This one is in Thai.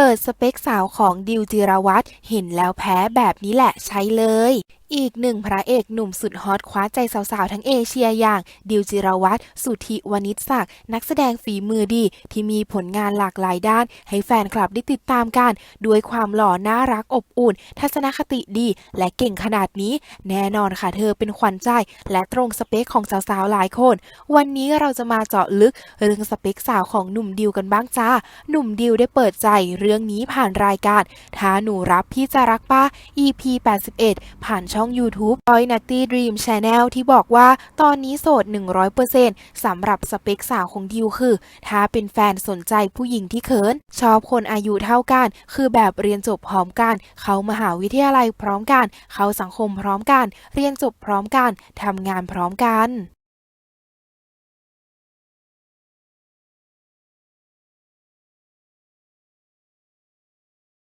เปิดสเปคสาวของดิวจิรวัตรเห็นแล้วแพ้แบบนี้แหละใช้เลย อีกหนึ่งพระเอกหนุ่มสุดฮอตคว้าใจสาวๆ ทั้งเอเชียอย่าง ดิวจิรวัตรสุธิวณิชศักดิ์นักแสดงฝีมือดี ที่มีผลงานหลากหลายด้าน ให้แฟนคลับได้ติดตามกัน ด้วยความหล่อน่ารักอบอุ่น ทัศนคติดี และเก่งขนาดนี้ แน่นอนค่ะเธอเป็นขวัญใจ และตรงสเปคของสาวๆ หลายคน วันนี้เราจะมาเจาะลึกเรื่องสเปคสาวของหนุ่มดิวกันบ้างจ้าหนุ่มดิวได้เปิดใจเรื่องนี้ผ่านรายการถ้าหนูรับพี่จะรักป้า EP 81 ผ่านช่อง YouTube Boy Nutty Dream Channel ที่บอกว่าตอนนี้โสด 100%สำหรับสเปคสาวของดิวคือ ถ้าเป็นแฟนสนใจผู้หญิงที่เขิน ชอบคนอายุเท่ากัน คือแบบเรียนจบพร้อมกัน เขามหาวิทยาลัยพร้อมกัน เขาสังคมพร้อมกัน เรียนจบพร้อมกันทำงานพร้อมกัน